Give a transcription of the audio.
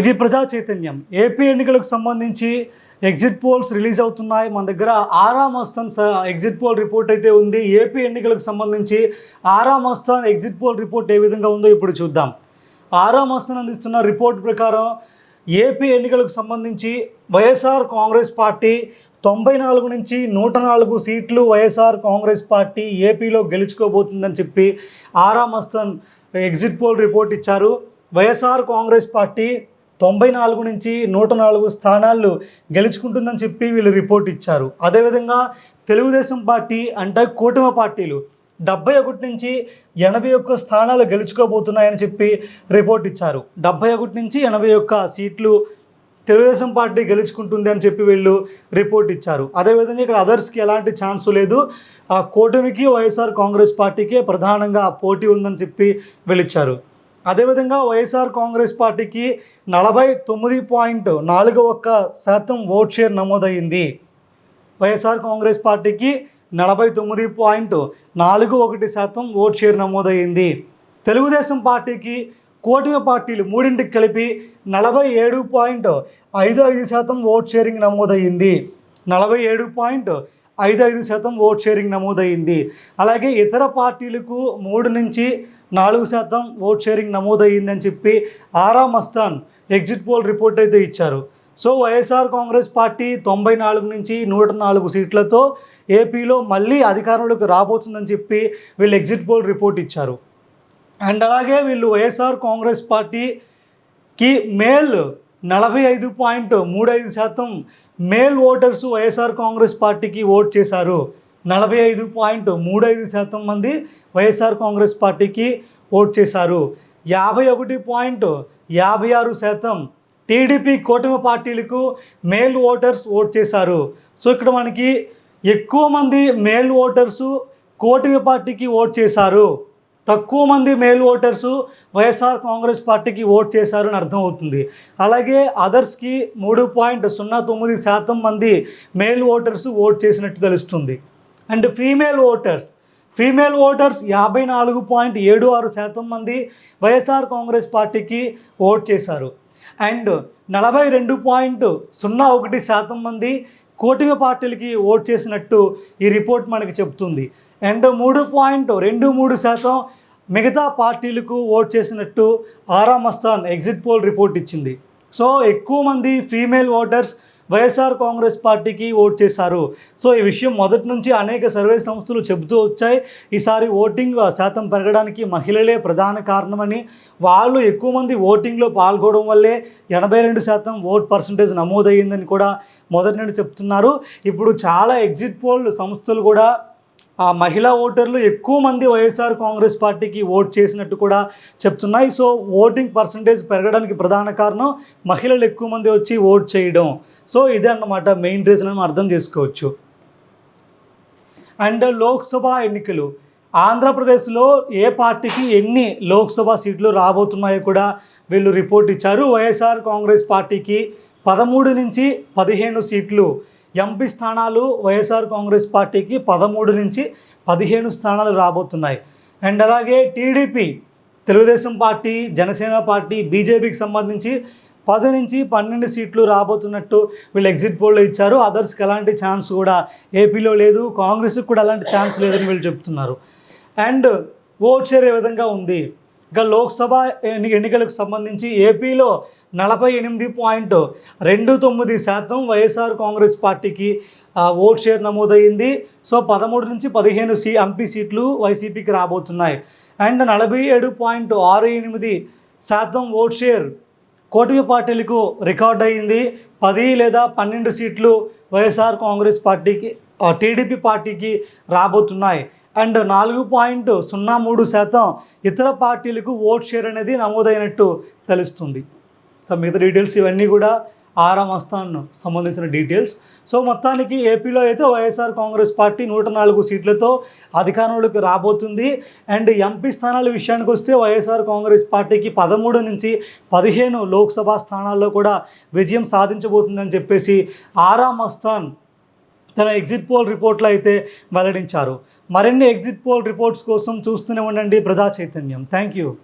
ఇది ప్రజా చైతన్యం. ఏపీ ఎన్నికలకు సంబంధించి ఎగ్జిట్ పోల్స్ రిలీజ్ అవుతున్నాయి. మన దగ్గర ఆరామ్ అస్థాన్ ఎగ్జిట్ పోల్ రిపోర్ట్ అయితే ఉంది. ఏపీ ఎన్నికలకు సంబంధించి ఆరామ్ అస్థాన్ ఎగ్జిట్ పోల్ రిపోర్ట్ ఏ విధంగా ఉందో ఇప్పుడు చూద్దాం. ఆరామ్ అస్థాన్ అందిస్తున్న రిపోర్ట్ ప్రకారం ఏపీ ఎన్నికలకు సంబంధించి వైఎస్ఆర్ కాంగ్రెస్ పార్టీ తొంభై నాలుగు నుంచి నూట నాలుగు సీట్లు వైఎస్ఆర్ కాంగ్రెస్ పార్టీ ఏపీలో గెలుచుకోబోతుందని చెప్పి ఆరామ్ అస్థాన్ ఎగ్జిట్ పోల్ రిపోర్ట్ ఇచ్చారు. వైఎస్ఆర్ కాంగ్రెస్ పార్టీ తొంభై నాలుగు నుంచి నూట నాలుగు స్థానాలు గెలుచుకుంటుందని చెప్పి వీళ్ళు రిపోర్ట్ ఇచ్చారు. అదేవిధంగా తెలుగుదేశం పార్టీ అంటే కూటమి పార్టీలు డెబ్బై ఒకటి నుంచి ఎనభై ఒక్క స్థానాలు గెలుచుకోబోతున్నాయని చెప్పి రిపోర్ట్ ఇచ్చారు. డెబ్బై ఒకటి నుంచి ఎనభై ఒక్క సీట్లు తెలుగుదేశం పార్టీ గెలుచుకుంటుంది అని చెప్పి వీళ్ళు రిపోర్ట్ ఇచ్చారు. అదేవిధంగా ఇక్కడ అదర్స్కి ఎలాంటి ఛాన్స్ లేదు. ఆ కూటమికి వైఎస్ఆర్ కాంగ్రెస్ పార్టీకే ప్రధానంగా పోటీ ఉందని చెప్పి వీళ్ళు ఇచ్చారు. అదేవిధంగా వైఎస్ఆర్ కాంగ్రెస్ పార్టీకి నలభై తొమ్మిది పాయింట్ నాలుగు ఒక్క శాతం ఓట్ షేర్ నమోదైంది. వైఎస్ఆర్ కాంగ్రెస్ పార్టీకి నలభై తొమ్మిది పాయింట్ నాలుగు ఒకటి శాతం ఓట్ షేర్ నమోదైంది. తెలుగుదేశం పార్టీకి కూటమి పార్టీలు మూడింటికి కలిపి నలభై ఏడు పాయింట్ ఐదు ఐదు శాతం ఓట్ షేరింగ్ నమోదయ్యింది నలభై ఏడు పాయింట్ ఐదు ఐదు శాతం ఓట్ షేరింగ్ నమోదయ్యింది అలాగే ఇతర పార్టీలకు మూడు నుంచి నాలుగు శాతం ఓట్ షేరింగ్ నమోదయ్యిందని చెప్పి Aara Mastan exit poll report అయితే ఇచ్చారు. సో వైఎస్ఆర్ కాంగ్రెస్ పార్టీ తొంభై నాలుగు నుంచి నూట నాలుగు సీట్లతో ఏపీలో మళ్ళీ అధికారంలోకి రాబోతుందని చెప్పి వీళ్ళు ఎగ్జిట్ పోల్ రిపోర్ట్ ఇచ్చారు. అండ్ అలాగే వీళ్ళు వైఎస్ఆర్ కాంగ్రెస్ పార్టీకి మేల్ నలభై ఐదు పాయింట్ మూడు ఐదు శాతం మేల్ ఓటర్స్ వైఎస్ఆర్ కాంగ్రెస్ పార్టీకి ఓట్ చేశారు. నలభై ఐదు పాయింట్ మూడు ఐదు శాతం మంది వైఎస్ఆర్ కాంగ్రెస్ పార్టీకి ఓట్ చేశారు. యాభై ఒకటి పాయింట్ యాభై ఆరు శాతం టీడీపీ కూటమి పార్టీలకు మేల్ ఓటర్స్ ఓట్ చేశారు. సో ఇక్కడ మనకి ఎక్కువ మంది మేల్ ఓటర్సు కూటమి పార్టీకి ఓట్ చేశారు. తక్కువ మంది మేల్ ఓటర్సు వైఎస్ఆర్ కాంగ్రెస్ పార్టీకి ఓట్ చేశారు అని అర్థమవుతుంది అలాగే అదర్స్కి మూడు పాయింట్ సున్నా తొమ్మిది శాతం మంది మేల్ ఓటర్స్ ఓట్ చేసినట్టు తెలుస్తుంది. And female voters. Female voters యాభై నాలుగు పాయింట్ ఏడు ఆరు శాతం మంది వైఎస్ఆర్ కాంగ్రెస్ పార్టీకి ఓట్ చేశారు. అండ్ నలభై రెండు పాయింట్ సున్నా ఒకటి శాతం మంది కోటిక పార్టీలకి ఓట్ చేసినట్టు ఈ రిపోర్ట్ మనకి చెప్తుంది. అండ్ మూడు పాయింట్ రెండు మూడు శాతం మిగతా పార్టీలకు ఓట్ చేసినట్టు Aara Mastan exit poll report ఇచ్చింది. సో ఎక్కువ మంది ఫీమేల్ ఓటర్స్ వైఎస్ఆర్ కాంగ్రెస్ పార్టీకి ఓట్ చేశారు. సో ఈ విషయం మొదటి నుంచి అనేక సర్వే సంస్థలు చెబుతూ వచ్చాయి. ఈసారి ఓటింగ్ శాతం పెరగడానికి మహిళలే ప్రధాన కారణమని వాళ్ళు ఎక్కువ మంది ఓటింగ్లో పాల్గొనడం వల్లే ఎనభై రెండు శాతం ఓట్ పర్సంటేజ్ నమోదయ్యిందని కూడా మొదటి నుండి చెప్తున్నారు. ఇప్పుడు చాలా ఎగ్జిట్ పోల్ సంస్థలు కూడా ఆ మహిళా ఓటర్లు ఎక్కువ మంది వైఎస్ఆర్ కాంగ్రెస్ పార్టీకి ఓట్ చేసినట్టు కూడా చెప్తున్నాయి. సో ఓటింగ్ పర్సంటేజ్ పెరగడానికి ప్రధాన కారణం మహిళలు ఎక్కువ మంది వచ్చి ఓట్ చేయడం. సో ఇదే అన్నమాట మెయిన్ రీజన్ అని అర్థం చేసుకోవచ్చు. అండ్ లోక్సభ ఎన్నికలు. ఆంధ్రప్రదేశ్లో ఏ పార్టీకి ఎన్ని లోక్సభ సీట్లు రాబోతున్నాయో కూడా వీళ్ళు రిపోర్ట్ ఇచ్చారు. వైఎస్ఆర్ కాంగ్రెస్ పార్టీకి పదమూడు నుంచి పదిహేను సీట్లు ఎంపీ స్థానాలు వైఎస్ఆర్ కాంగ్రెస్ పార్టీకి పదమూడు నుంచి పదిహేను స్థానాలు రాబోతున్నాయి. అండ్ అలాగే T D P Telugu Desam party Janasena party బీజేపీకి సంబంధించి పది నుంచి పన్నెండు సీట్లు రాబోతున్నట్టు వీళ్ళు ఎగ్జిట్ పోల్లో ఇచ్చారు. అదర్స్కి ఎలాంటి ఛాన్స్ కూడా ఏపీలో లేదు. కాంగ్రెస్కి కూడా అలాంటి ఛాన్స్ లేదని వీళ్ళు చెప్తున్నారు. అండ్ ఓట్ షేర్ ఏ విధంగా ఉంది? ఇక లోక్సభ ఎన్ని ఎన్నికలకు సంబంధించి ఏపీలో నలభై ఎనిమిది పాయింట్ రెండు తొమ్మిది శాతం వైఎస్ఆర్ కాంగ్రెస్ పార్టీకి ఓట్ షేర్ నమోదయ్యింది సో పదమూడు నుంచి పదిహేను సీ ఎంపీ సీట్లు వైసీపీకి రాబోతున్నాయి. అండ్ నలభై ఏడు పాయింట్ ఆరు ఎనిమిది శాతం ఓట్ షేర్ కూటమి పార్టీలకు రికార్డ్ అయ్యింది పది లేదా పన్నెండు సీట్లు వైఎస్ఆర్ కాంగ్రెస్ పార్టీకి టీడీపీ పార్టీకి రాబోతున్నాయి. అండ్ నాలుగు పాయింట్ సున్నా మూడు శాతం ఇతర పార్టీలకు ఓట్ షేర్ అనేది నమోదైనట్టు తెలుస్తుంది. సో మిగతా డీటెయిల్స్ ఇవన్నీ కూడా ఆరాం ఆస్థాన్ సంబంధించిన డీటెయిల్స్. సో మొత్తానికి ఏపీలో అయితే వైఎస్ఆర్ కాంగ్రెస్ పార్టీ నూట నాలుగు సీట్లతో అధికారంలోకి రాబోతుంది. అండ్ ఎంపీ స్థానాల విషయానికి వస్తే వైఎస్ఆర్ కాంగ్రెస్ పార్టీకి పదమూడు నుంచి పదిహేను లోక్సభ స్థానాల్లో కూడా విజయం సాధించబోతుందని చెప్పేసి ఆరాం అస్థాన్ తన ఎగ్జిట్ పోల్ రిపోర్ట్లు అయితే వెల్లడించారు. మరిన్ని ఎగ్జిట్ పోల్ రిపోర్ట్స్ కోసం చూస్తూనే ఉండండి ప్రజా చైతన్యం. Thank you.